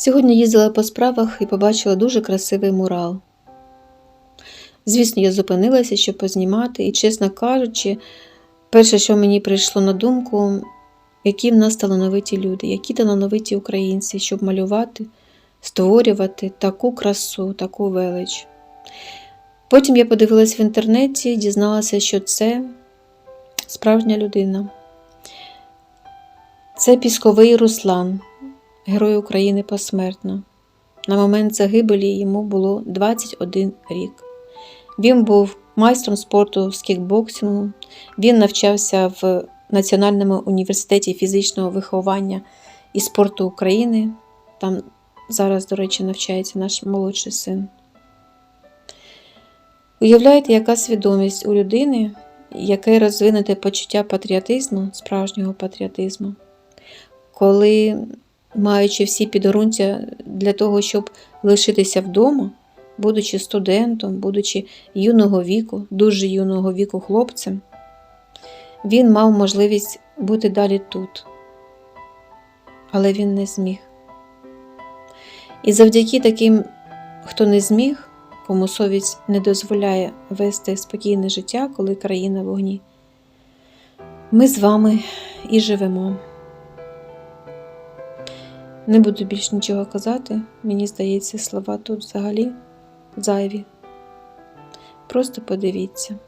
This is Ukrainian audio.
Сьогодні їздила по справах і побачила дуже красивий мурал. Звісно, я зупинилася, щоб познімати, і, чесно кажучи, перше, що мені прийшло на думку, які в нас талановиті люди, які талановиті українці, щоб малювати, створювати таку красу, таку велич. Потім я подивилась в інтернеті дізналася, що це справжня людина. Це пісковий Руслан, герой України посмертно. На момент загибелі йому було 21 рік. Він був майстром спорту з кікбоксингу. Він навчався в Національному університеті фізичного виховання і спорту України. Там зараз, до речі, навчається наш молодший син. Уявляєте, яка свідомість у людини, яке розвинуте почуття патріотизму, справжнього патріотизму, коли, маючи всі підорунця для того, щоб лишитися вдома, будучи студентом, будучи юного віку, дуже юного віку хлопцем, він мав можливість бути далі тут. Але він не зміг. І завдяки таким, хто не зміг, кому совість не дозволяє вести спокійне життя, коли країна в вогні, ми з вами і живемо. Не буду більш нічого казати, мені здається, слова тут взагалі зайві. Просто подивіться.